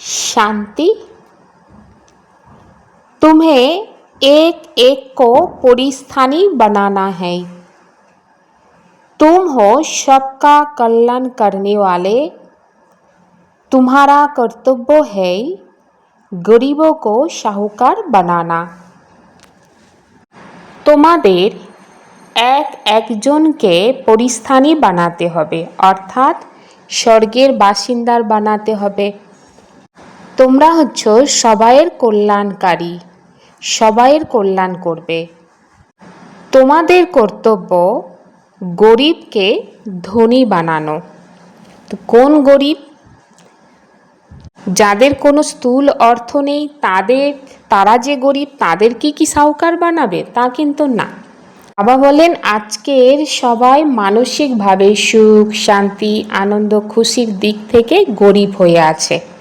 शांति तुम्हें एक एक को परिस्थानी बनाना है तुम हो सबका कल्याण करने वाले तुम्हारा कर्तव्य है गरीबों को साहूकार बनाना তোমাদের এক একজনকে পরিস্থানী বানাতে হবে অর্থাৎ স্বর্গের বাসিন্দার বানাতে হবে তোমরা হচ্ছ সবাইয়ের কল্যাণকারী, সবাইয়ের কল্যাণ করবে। তোমাদের কর্তব্য গরিবকে ধনী বানানো। তো কোন গরিব? যাদের কোনো স্থূল অর্থ নেই, তাদের, তারা যে গরিব তাদেরকে কি সাহুকার বানাবে? তা কিন্তু না। বাবা বলেন, আজকের সবাই মানসিকভাবে সুখ, শান্তি, আনন্দ, খুশির দিক থেকে গরিব হয়ে আছে।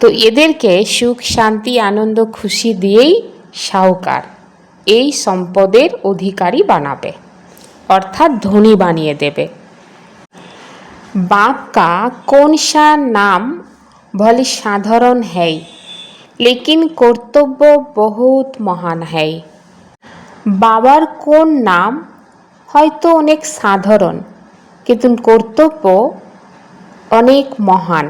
তো এদেরকে সুখ শান্তি আনন্দ খুশি দিয়েই সাহুকার এই সম্পদের অধিকারী বানাবে অর্থাৎ ধনী বানিয়ে দেবে बाप का कौन सा नाम भले साधारण है लेकिन কর্তব্য বহুত মহান है বাবার কোন নাম হয়তো অনেক সাধারণ কিন্তু কর্তব্য অনেক মহান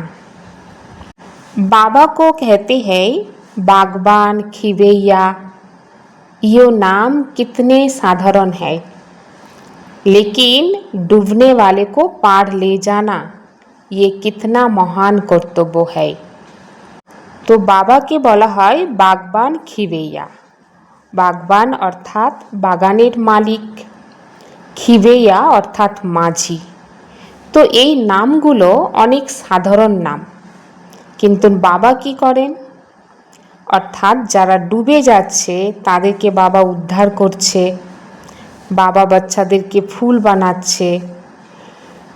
बाबा को कहते हैं बागबान खिवैया ये नाम कितने साधारण है लेकिन डूबने वाले को पार ले जाना ये कितना महान কর্তব্য है তো বাবাকে বলা হয় বাগবান খিবেইয়া বাগবান অর্থাৎ বাগানের মালিক খিবেইয়া অর্থাৎ মাঝি তো এই নামগুলো অনেক সাধারণ নাম কিন্তু বাবা কি করেন? অর্থাৎ যারা ডুবে যাচ্ছে, তাদেরকে বাবা উদ্ধার করছে। বাবা বাচ্চাদেরকে ফুল বানাচ্ছে।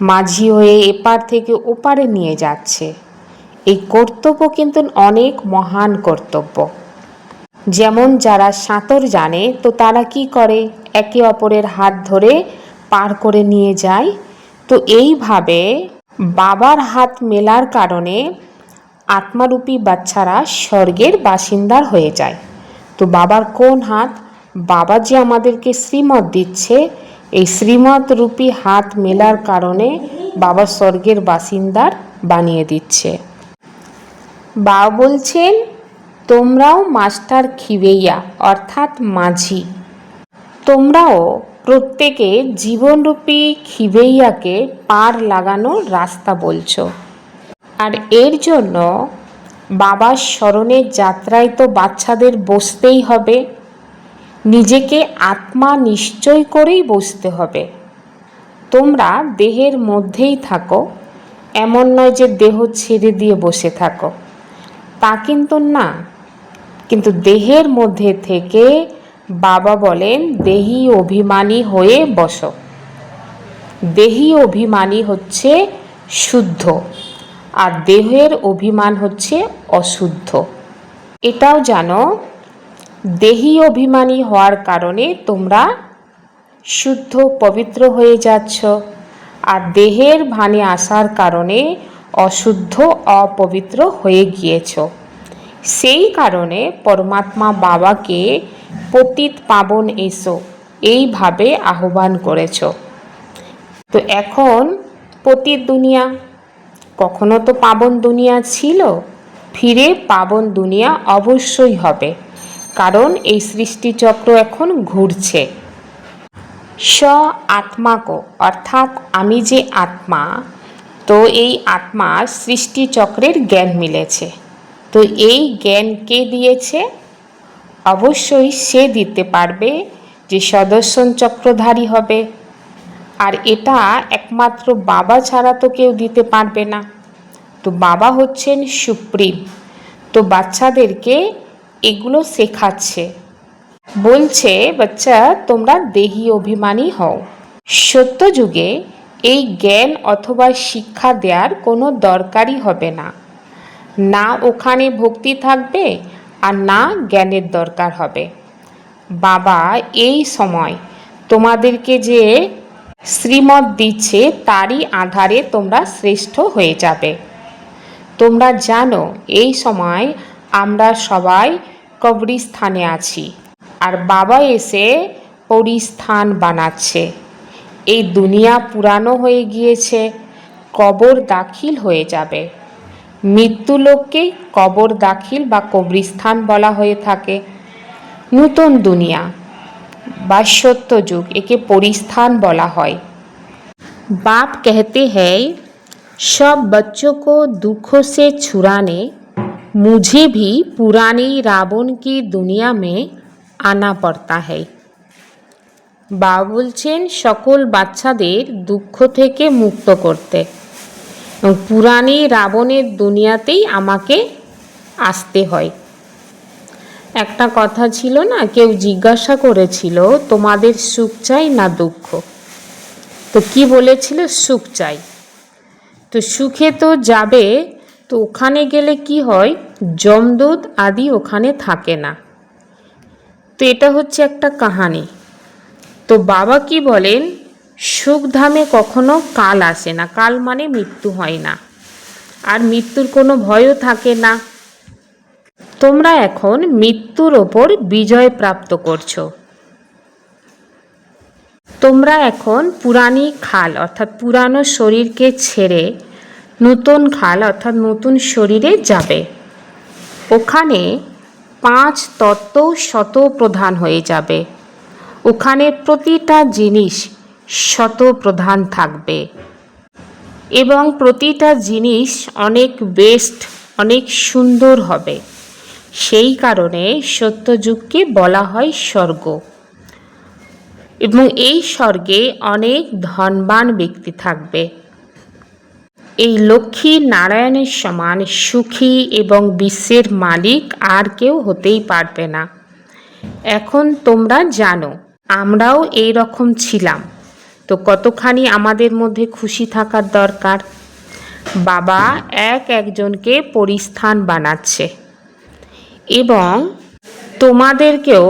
মাঝি হয়ে এপার থেকে ওপারে নিয়ে যাচ্ছে। এই কর্তব্য কিন্তু অনেক মহান কর্তব্য। যেমন যারা সাঁতর জানে, তো তারা কি করে? একে অপরের হাত ধরে পার করে নিয়ে যায়। তো এইভাবে বাবার হাত মেলার কারণে আত্মারূপী বাচ্চারা স্বর্গের বাসিন্দার হয়ে যায়। তো বাবার কোন হাত? বাবা যে আমাদেরকে শ্রীমত দিচ্ছে, এই শ্রীমত রূপী হাত মেলার কারণে বাবা স্বর্গের বাসিন্দার বানিয়ে দিচ্ছে। বাবা বলছেন, তোমরাও মাস্টার খিবেইয়া, অর্থাৎ মাঝি। তোমরাও প্রত্যেকে জীবনরূপী খিবেইয়াকে পার লাগানোর রাস্তা বলছো। আর এর জন্য বাবার স্মরণের যাত্রায় তো বাচ্চাদের বসতেই হবে। নিজেকে আত্মা নিশ্চয় করেই বসতে হবে। তোমরা দেহের মধ্যেই থাকো, এমন নয় যে দেহ ছেড়ে দিয়ে বসে থাকো। তা কিন্তু না। কিন্তু দেহের মধ্যে থেকে বাবা বলেন, দেহি অভিমানী হয়ে বসো। দেহি অভিমানী হচ্ছে শুদ্ধ। আর দেহের অভিমান হচ্ছে অশুদ্ধ। এটাও জানো, দেহি অভিমানী হওয়ার কারণে তোমরা শুদ্ধ, পবিত্র হয়ে যাচ্ছ আর দেহের ভানে আসার কারণে অশুদ্ধ, অপবিত্র হয়ে গিয়েছ। সেই কারণে পরমাত্মা বাবাকে পতিত পাবন এসো, এইভাবে আহ্বান করেছ। তো এখন পতিত দুনিয়া কখনো তো পাবন দুনিয়া ছিল, ফিরে পাবন দুনিয়া অবশ্যই হবে, কারণ এই সৃষ্টিচক্র এখন ঘুরছে। স আত্মাকো, অর্থাৎ আমি যে আত্মা, তো এই আত্মা সৃষ্টিচক্রের জ্ঞান মিলেছে। তো এই জ্ঞান কে দিয়েছে? অবশ্যই সে দিতে পারবে যে সদস্যন চক্রধারী হবে। আর এটা একমাত্র বাবা ছাড়া তো কেউ দিতে পারবে না। তো বাবা হচ্ছেন সুপ্রিম। তো বাচ্চাদেরকে এগুলো শেখাচ্ছে। বলছে, বাচ্চা, তোমরা দেহি অভিমানী হও। সত্য যুগে এই জ্ঞান অথবা শিক্ষা দেওয়ার কোনো দরকারই হবে না। না ওখানে ভক্তি থাকবে আর না জ্ঞানের দরকার হবে। বাবা, এই সময় তোমাদেরকে যে শ্রীমত দিচ্ছে, তারই আধারে তোমরা শ্রেষ্ঠ হয়ে যাবে। তোমরা জানো, এই সময় আমরা সবাই কবরস্থানে আছি, আর বাবা এসে পরিস্থান বানাচ্ছে। এই দুনিয়া পুরানো হয়ে গিয়েছে, কবর দাখিল হয়ে যাবে। মৃত্যু লোককে কবর দাখিল বা কবরস্থান বলা হয়ে থাকে। নূতন দুনিয়া বা সত্য যুগ একে পরিস্থান বলা হয় बाप कहते हैं सब बच्चों को दुखों से छुड़ाने मुझे भी पुरानी रावण की दुनिया में आना पड़ता है বাবা বলছেন সকল বাচ্চাদের দুঃখ থেকে মুক্ত করতে এবং পুরানি রাবণের দুনিয়াতেই আমাকে আসতে হয় একটা কথা ছিল না, কেউ জিজ্ঞাসা করেছিল, তোমাদের সুখ চাই না দুঃখ? তো কি বলেছিল? সুখ চাই। তো সুখে তো যাবে, তো ওখানে গেলে কি হয়? জমদূত আদি ওখানে থাকে না। তো এটা হচ্ছে একটা কাহানি। তো বাবা কি বলেন? সুখধামে কখনো কাল আসে না। কাল মানে মৃত্যু হয় না। আর মৃত্যুর কোনো ভয়ও থাকে না। তোমরা এখন মৃত্যুর ওপর বিজয় প্রাপ্ত করছ। তোমরা এখন পুরানি খাল, অর্থাৎ পুরানো শরীরকে ছেড়ে নতুন খাল, অর্থাৎ নতুন শরীরে যাবে। ওখানে পাঁচ তত্ত্ব শত প্রধান হয়ে যাবে। ওখানে প্রতিটা জিনিস শত প্রধান থাকবে। এবং প্রতিটা জিনিস অনেক বেস্ট অনেক সুন্দর হবে। সেই কারণে সত্যযুগকে বলা হয় স্বর্গ। এবং এই স্বর্গে অনেক ধনবান ব্যক্তি থাকবে। এই লক্ষ্মী নারায়ণের সমান সুখী এবং বিশ্বের মালিক আর কেউ হতেই পারবে না। এখন তোমরা জানো, আমরাও এই রকম ছিলাম। তো কতখানি আমাদের মধ্যে খুশি থাকার দরকার? বাবা এক একজনকে পরিস্থান বানাচ্ছে। এবং তোমাদেরকেও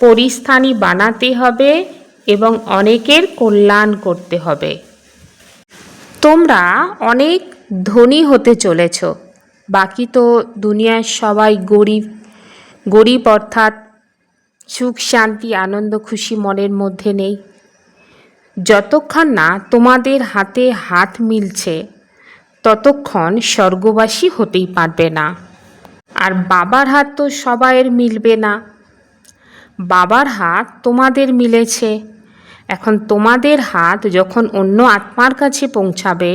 পরিস্থানি বানাতে হবে এবং অনেকের কল্যাণ করতে হবে। তোমরা অনেক ধনী হতে চলেছ। বাকি তো দুনিয়ার সবাই গরিব। গরিব অর্থাৎ সুখ, শান্তি, আনন্দ, খুশি মনের মধ্যে নেই। যতক্ষণ না তোমাদের হাতে হাত মিলছে, ততক্ষণ স্বর্গবাসী হতেই পারবে না। আর বাবার হাত তো সবাইয়ের মিলবে না। বাবার হাত তোমাদের মিলেছে। এখন তোমাদের হাত যখন অন্য আত্মার কাছে পৌঁছাবে,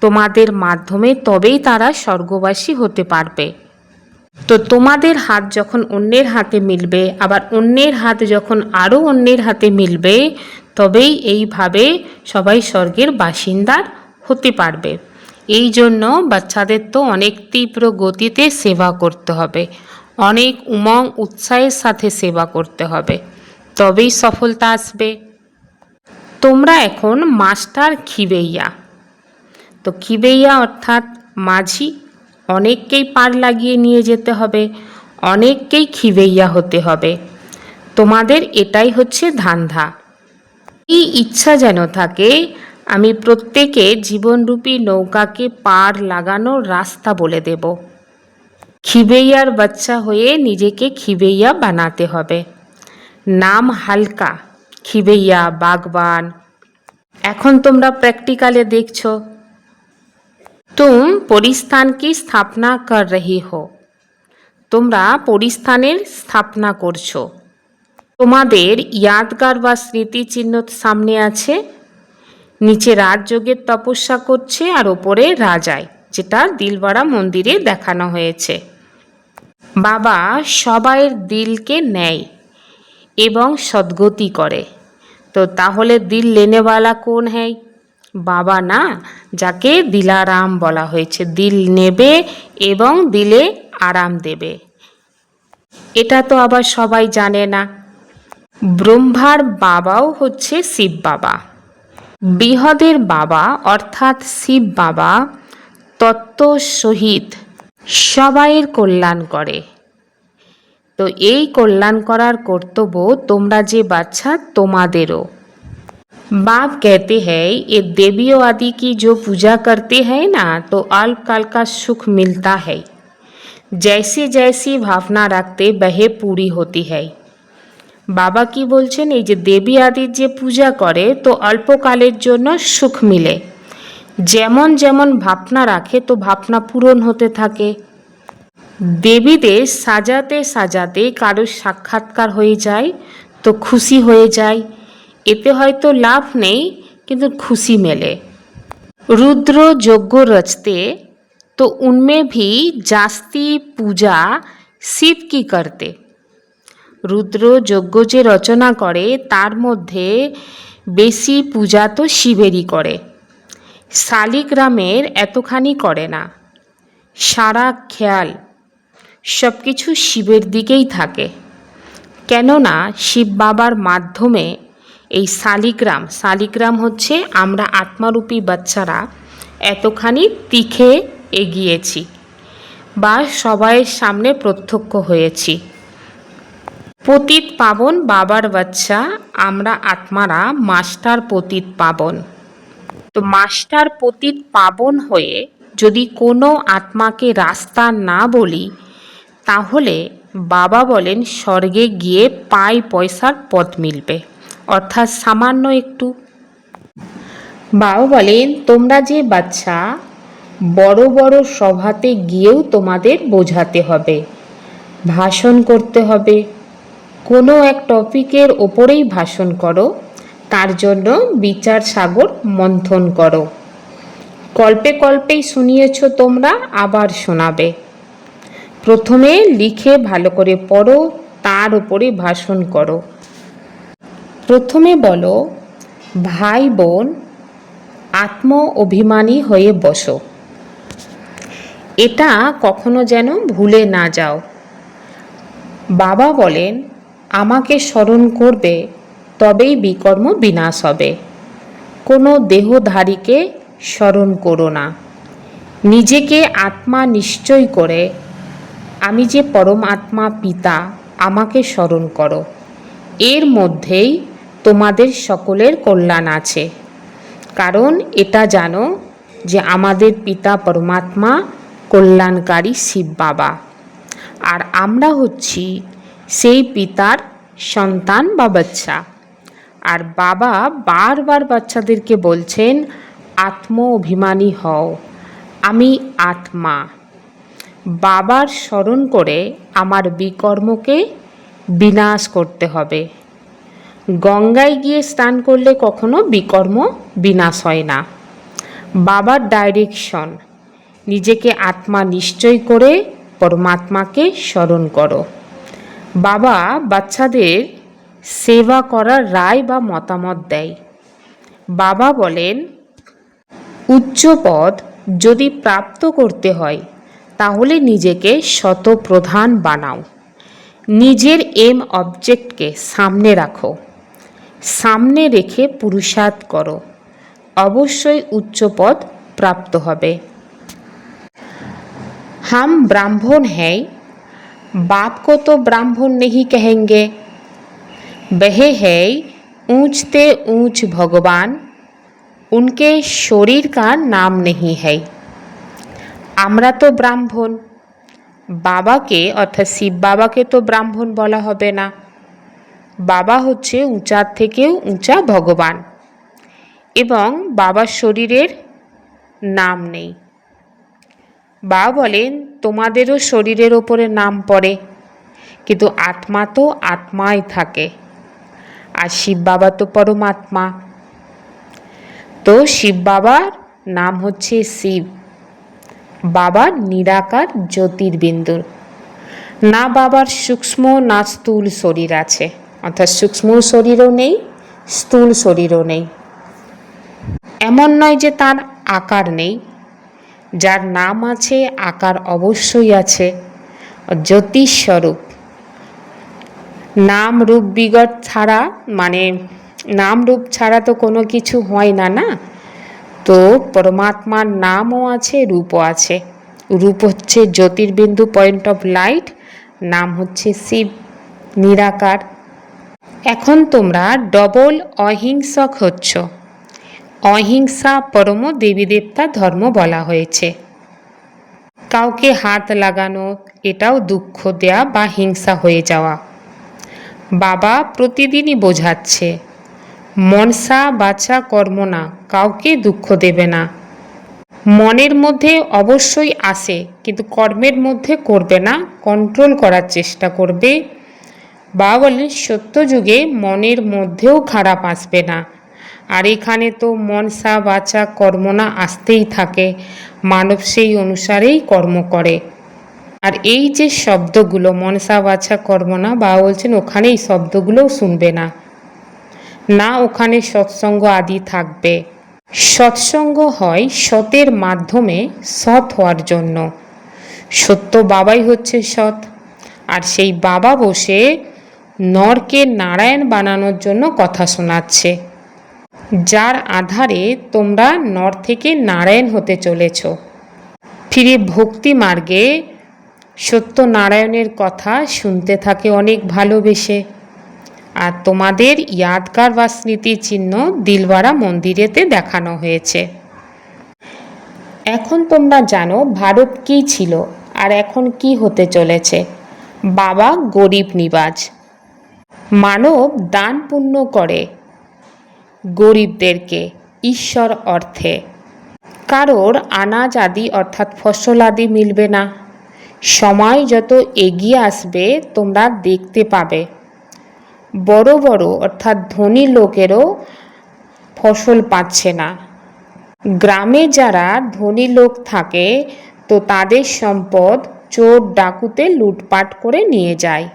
তোমাদের মাধ্যমে তবেই তারা স্বর্গবাসী হতে পারবে। তো তোমাদের হাত যখন অন্যের হাতে মিলবে, আবার অন্যের হাত যখন আরও অন্যের হাতে মিলবে, তবেই এইভাবে সবাই স্বর্গের বাসিন্দার হতে পারবে। এই জন্য বাচ্চাদের তো অনেক তীব্র গতিতে সেবা করতে হবে। অনেক উমং উৎসাহের সাথে সেবা করতে হবে। তবেই সফলতা আসবে। তোমরা এখন মাস্টার খিবেইয়া। তো খিবেইয়া অর্থাৎ মাঝি, অনেককেই পার লাগিয়ে নিয়ে যেতে হবে, অনেককেই খিবেইয়া হতে হবে। তোমাদের এটাই হচ্ছে ধান্ধা। এই ইচ্ছা যেন থাকে আমি প্রত্যেকে জীবনরূপী নৌকাকে পার লাগানোর রাস্তা বলে দেব। খিবেইয়ার বাচ্চা হয়ে নিজেকে খিবেইয়া বানাতে হবে। নাম হালকা, খিবেইয়া বাগবান। এখন তোমরা প্র্যাকটিক্যালে দেখছ। তুম পরিস্থান কি স্থাপনা কর রহি হো। তোমরা পরিস্থানের স্থাপনা করছ। তোমাদের ইয়াদগার বা স্মৃতিচিহ্ন সামনে আছে। নিচে রাজযোগের তপস্যা করছে আর ওপরে রাজায়, যেটা দিলবাড়া মন্দিরে দেখানো হয়েছে। বাবা সবাইয়ের দিলকে নেয় এবং সদ্গতি করে। তো তাহলে দিল লেনেওয়ালা কোন হ্যায়? বাবা না, যাকে দিলারাম বলা হয়েছে। দিল নেবে এবং দিলে আরাম দেবে। এটা তো আবার সবাই জানে না। ব্রহ্মার বাবাও হচ্ছে শিব বাবা। বৃহদের বাবা অর্থাৎ শিব বাবা তত্ত্ব সহিত সবাইয়ের কল্যাণ করে তো এই কল্যাণ করার কর্তব্য তোমরা যে বাচ্চা তোমাদেরও बाप कहते हैं ये देवियों आदि की जो पूजा करते हैं ना तो अल्पकाल का सुख मिलता है जैसी जैसी भावना रखते वह पूरी होती है বাবা কি বলছেন এই যে দেবী আদির যে পূজা করে তো অল্পকালের জন্য সুখ মিলে যেমন যেমন ভাবনা রাখে তো ভাবনা পূরণ হতে থাকে দেবীদের সাজাতে সাজাতে কারোর সাক্ষাৎকার হয়ে যায় তো খুশি হয়ে যায় এতে হয়তো লাভ নেই কিন্তু খুশি मेले रुद्र यज्ञ रचते तो उनमें भी जास्ती पूजा শিব কি করতে রুদ্র যজ্ঞ যে রচনা করে, তার মধ্যে বেশি পূজা তো শিবেরই করে। শালিগ্রামের এতখানি করে না। সারা খেয়াল সব কিছু শিবের দিকেই থাকে। কেননা শিব বাবার মাধ্যমে এই শালিগ্রাম শালিগ্রাম হচ্ছে আমরা আত্মারূপী বাচ্চারা এতখানি তিখে এগিয়েছি বা সবাইয়ের সামনে প্রত্যক্ষ হয়েছি। পতিত পাবন বাবার বাচ্চা, আমরা আত্মারা মাস্টার পতিত পাবন। তো মাস্টার পতিত পাবন হয়ে যদি কোনো আত্মাকে রাস্তা না বলি, তাহলে বাবা বলেন স্বর্গে গিয়ে পাই পয়সার পথ মিলবে। অর্থাৎ সামান্য একটু। বাবা বলেন, তোমরা যে বাচ্চা, বড় বড় সভাতে গিয়েও তোমাদের বোঝাতে হবে। ভাষণ করতে হবে। কোনো এক টপিকের ওপরেই ভাষণ করো। তার জন্য বিচার সাগর মন্থন করো। কল্পে কল্পেই শুনিয়েছ তোমরা, আবার শোনাবে। প্রথমে লিখে ভালো করে পড়ো, তার উপরে ভাষণ করো। প্রথমে বলো, ভাই বোন, আত্ম অভিমানী হয়ে বসো। এটা কখনো যেন ভুলে না যাও। বাবা বলেন আমাকে স্মরণ করবে, তবেই বিকর্ম বিনাশ হবে। কোনো দেহধারীকে স্মরণ করো না। নিজেকে আত্মা নিশ্চয় করে, আমি যে পরম আত্মা পিতা, আমাকে স্মরণ করো। এর মধ্যেই তোমাদের সকলের কল্যাণ আছে। কারণ এটা জানো যে আমাদের পিতা পরমাত্মা কল্যাণকারী শিব বাবা। আর আমরা হচ্ছি সেই পিতার সন্তান বা বাচ্চা। আর বাবা বারবার বাচ্চাদেরকে বলছেন আত্ম অভিমানী হও, আমি আত্মা। বাবার স্মরণ করে আমার বিকর্মকে বিনাশ করতে হবে। গঙ্গায় গিয়ে স্নান করলে কখনো বিকর্ম বিনাশ হয় না। বাবার ডাইরেকশন নিজেকে আত্মা নিশ্চয় করে পরমাত্মাকে স্মরণ করো। বাবা বাচ্চাদের সেবা করার রায় বা মতামত দেয়। বাবা বলেন, উচ্চ পদ যদি প্রাপ্ত করতে হয়, তাহলে নিজেকে শতপ্রধান বানাও। নিজের এম অবজেক্টকে সামনে রাখো। সামনে রেখে পুরুষার্থ করো। অবশ্যই উচ্চ পদ প্রাপ্ত হবে। হাম ব্রাহ্মণ হ্যায় बाप को तो ब्राह्मण नहीं कहेंगे वह है ऊंचते ऊंच भगवान उनके शरीर का नाम नहीं है আমরা তো ব্রাহ্মণ বাবাকে অর্থাৎ শিব বাবাকে তো ব্রাহ্মণ বলা হবে না বাবা হচ্ছে উঁচার থেকেও উঁচা ভগবান এবং বাবার শরীরের নাম নেই বা বলেন, তোমাদেরও শরীরের ওপরে নাম পড়ে, কিন্তু আত্মা তো আত্মাই থাকে। আর শিব বাবা তো পরমাত্মা তো শিব বাবার নাম হচ্ছে শিব। বাবার নিরাকার জ্যোতির্বিন্দু। না বাবার সূক্ষ্ম, না স্থূল শরীর আছে। অর্থাৎ সূক্ষ্ম শরীরও নেই, স্থূল শরীরও নেই। এমন নয় যে তার আকার নেই। যার নাম আছে, আকার অবশ্যই আছে। জ্যোতিষ স্বরূপ নাম রূপ বিগত ছাড়া মানে নাম রূপ ছাড়া তো কোনো কিছু হয় না না? তো পরমাত্মার নামও আছে, রূপও আছে। রূপ হচ্ছে জ্যোতির্বিন্দু পয়েন্ট অফ লাইট নাম হচ্ছে শিব, নিরাকার। এখন তোমরা ডবল অহিংসক হচ্ছ। অহিংসা পরম দেবী দেবতা ধর্ম বলা হয়েছে। কাউকে হাত লাগানো, এটাও দুঃখ দেয়া বা হিংসা হয়ে যাওয়া। বাবা প্রতিদিনই বোঝাচ্ছে, মনসা বাছা কর্ম না, কাউকে দুঃখ দেবে না। মনের মধ্যে অবশ্যই আসে, কিন্তু কর্মের মধ্যে করবে না কন্ট্রোল করার চেষ্টা করবে। বা বলেন, সত্যযুগে মনের মধ্যেও খারাপ আসবে না আর এখানে তো মনসা বাচা কর্ম না আসতেই থাকে। মানব সেই অনুসারেই কর্ম করে। আর এই যে শব্দগুলো মনসা বাছা কর্ম না, বা বলছেন ওখানে এই শব্দগুলোও শুনবে না। না ওখানে সৎসঙ্গ আদি থাকবে। সৎসঙ্গ হয় সতের মাধ্যমে সৎ হওয়ার জন্য। সত্য বাবাই হচ্ছে সৎ। আর সেই বাবা বসে নরকে নারায়ণ বানানোর জন্য কথা শোনাচ্ছে। যার আধারে তোমরা নর থেকে নারায়ণ হতে চলেছ। ফিরে ভক্তি মার্গে সত্যনারায়ণের কথা শুনতে থাকে অনেক ভালোবেসে। আর তোমাদের ইয়াদগার বা স্মৃতিচিহ্ন দিলওয়ারা মন্দিরেতে দেখানো হয়েছে। এখন তোমরা জানো ভারত কী ছিল আর এখন কি হতে চলেছে। বাবা গরিব নিবাজ। মানব দান পুণ্য করে। গরিবদেরকে ঈশ্বর অর্থে। কারোর আনাজ আদি অর্থাৎ ফসল আদি মিলবে না। সময় যত এগিয়ে আসবে, তোমরা দেখতে পাবে। বড় বড় অর্থাৎ ধনী লোকেরও ফসল পাচ্ছে না। গ্রামে যারা ধনী লোক থাকে, তো তাদের সম্পদ চোর ডাকুতে লুটপাট করে নিয়ে যায়।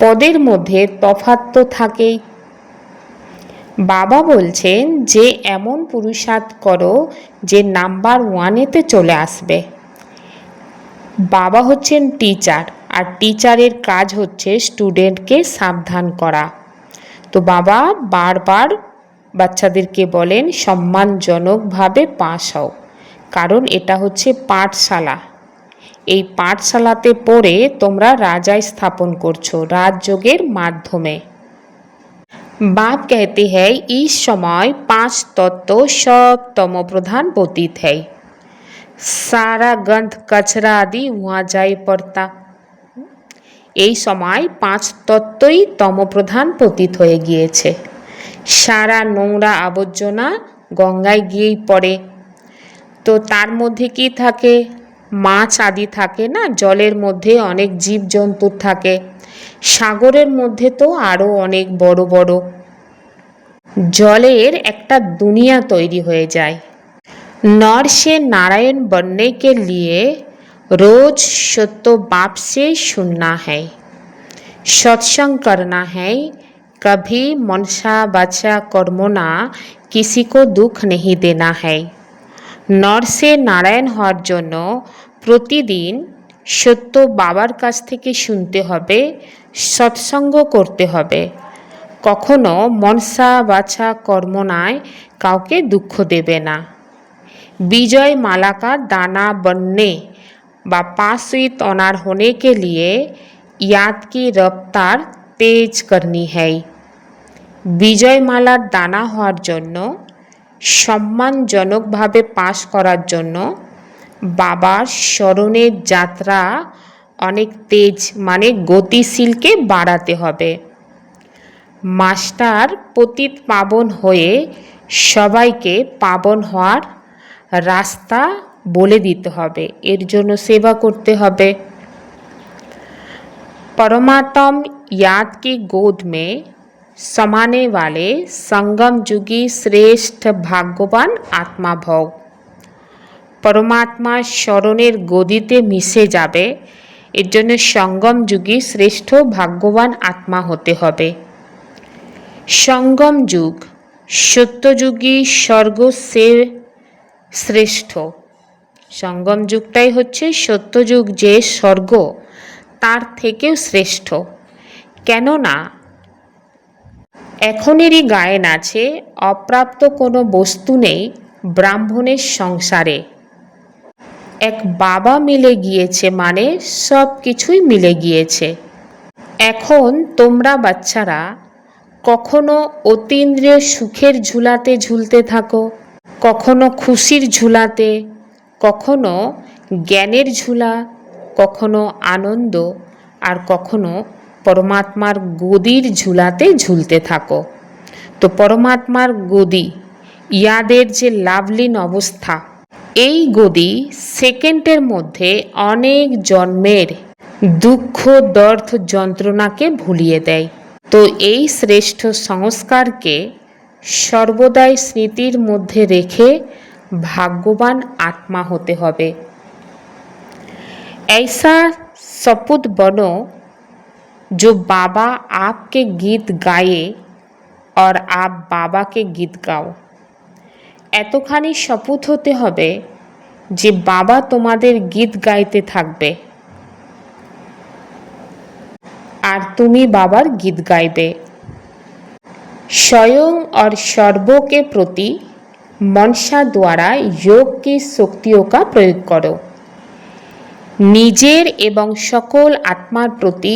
পদের মধ্যে তফাৎ তো থাকেই। বাবা বলছেন যে, এমন পুরুষার্থ করো যে নাম্বার ওয়ানেতে চলে আসবে। বাবা হচ্ছেন টিচার, আর টিচারের কাজ হচ্ছে স্টুডেন্টকে সাবধান করা। তো বাবা, বারবার বাচ্চাদেরকে বলেন, সম্মানজনকভাবে পাশ হও। কারণ এটা হচ্ছে পাঠশালা। এই পাঠশালাতে পড়ে তোমরা রাজায় স্থাপন করছ, রাজযোগের মাধ্যমে। बाप कहते हैं इस समय पांच तत्व सब तमो प्रधान पतित है सारा गंध कचरा आदि वहाँ जाई पड़ता এই সময় পাঁচ তত্ত্বই তমপ্রধান পতিত হয়ে গিয়েছে সারা নোংরা আবর্জনা গঙ্গায় গিয়েই পড়ে তো তার মধ্যে কি থাকে মাছ আদি থাকে না জলের মধ্যে অনেক জীবজন্তু থাকে সাগরের মধ্যে তো আরও অনেক বড় বড় জলের একটা দুনিয়া তৈরি হয়ে যায় नर से नारायण बनने के लिए रोज सत्य बाप से सुनना है सत्संग करना है कभी मनसा बचा कर्मना किसी को दुख नहीं देना है নর সে নারায়ণ হওয়ার জন্য প্রতিদিন সত্য বাবার কাছ থেকে শুনতে হবে সৎসঙ্গ করতে হবে কখনো মনসা বাছা কর্মনায় কাউকে দুঃখ দেবে না विजय माला का दाना बनने व पास हुई तनार होने के लिए याद की रफ्तार तेज करनी है বিজয় মালার দানা হওয়ার জন্য সম্মানজনকভাবে পাশ করার জন্য বাবার স্মরণের যাত্রা অনেক তেজ মানে গতিশীলকে বাড়াতে হবে মাস্টার পতিত পাবন হয়ে সবাইকে পাবন হওয়ার রাস্তা বলে দিতে হবে এর জন্য সেবা করতে হবে परमात्म याद की गोद में समाने वाले संगम जुगी শ্রেষ্ঠ ভাগ্যবান আত্মা ভোগ পরমাত্মা স্মরণের গদিতে মিশে যাবে, এর জন্য সঙ্গম যুগী শ্রেষ্ঠ ভাগ্যবান আত্মা হতে হবে। সঙ্গম যুগ সত্যযুগী স্বর্গ সে শ্রেষ্ঠ। সঙ্গম যুগটাই হচ্ছে সত্যযুগ যে স্বর্গ, তার থেকেও শ্রেষ্ঠ। কেননা, এখনেরই গায়েন আছে অপ্রাপ্ত কোনো বস্তু নেই ব্রাহ্মণের সংসারে। এক বাবা মিলে গিয়েছে মানে সব কিছুই মিলে গিয়েছে। এখন তোমরা বাচ্চারা, কখনো অতীন্দ্রিয় সুখের ঝুলাতে ঝুলতে থাকো, কখনো খুশির ঝুলাতে, কখনো জ্ঞানের ঝুলা, কখনো আনন্দ, আর কখনো পরমাত্মার গদির ঝুলাতে ঝুলতে থাকো। তো পরমাত্মার গদি, ইয়াদের যে লাভলিন অবস্থা এই গদি সেকেন্ডের মধ্যে অনেক জন্মের দুঃখ দর্থ যন্ত্রণাকে ভুলিয়ে দেয় তো এই শ্রেষ্ঠ সংস্কারকে সর্বদাই স্মৃতির মধ্যে রেখে ভাগ্যবান আত্মা হতে হবে ऐसा सपूत बनो जो बाबा आपके गीत गाए और आप বাবা কে গীত গাও এতখানি শপথ হতে হবে যে বাবা তোমাদের গীত গাইতে থাকবে আর তুমি বাবার गीत गाइबे स्वयं और सर्वों के प्रति मनसा द्वारा योग की शक्तियों का प्रयोग करो নিজের এবং সকল আত্মার প্রতি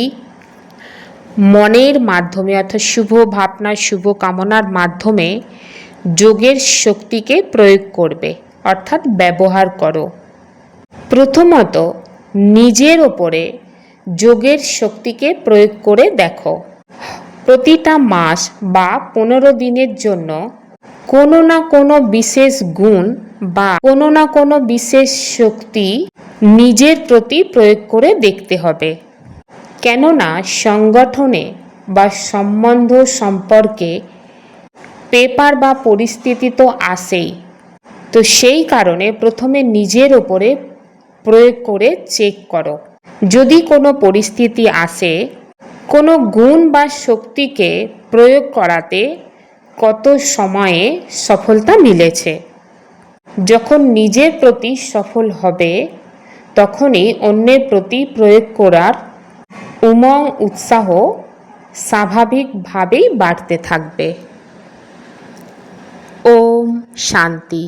মনের মাধ্যমে অর্থাৎ শুভ ভাবনা শুভ কামনার মাধ্যমে যোগের শক্তিকে প্রয়োগ করবে, অর্থাৎ ব্যবহার করো। প্রথমত, নিজের ওপরে যোগের শক্তিকে প্রয়োগ করে দেখো। প্রতিটা মাস বা পনেরো দিনের জন্য কোনো না কোনো বিশেষ গুণ বা কোনো না কোনো বিশেষ শক্তি নিজের প্রতি প্রয়োগ করে দেখতে হবে। কেননা সংগঠনে বা সম্বন্ধ সম্পর্কে পেপার বা পরিস্থিতি তো আসেই তো সেই কারণে প্রথমে নিজের ওপরে প্রয়োগ করে চেক করো। যদি কোনো পরিস্থিতি আসে, কোনো গুণ বা শক্তিকে প্রয়োগ করাতে কত সময়ে সফলতা মিলেছে? যখন নিজের প্রতি সফল হবে, তখনই অন্যের প্রতি প্রয়োগ করার উমং, উৎসাহ স্বাভাবিকভাবেই বাড়তে থাকবে। শান্তি।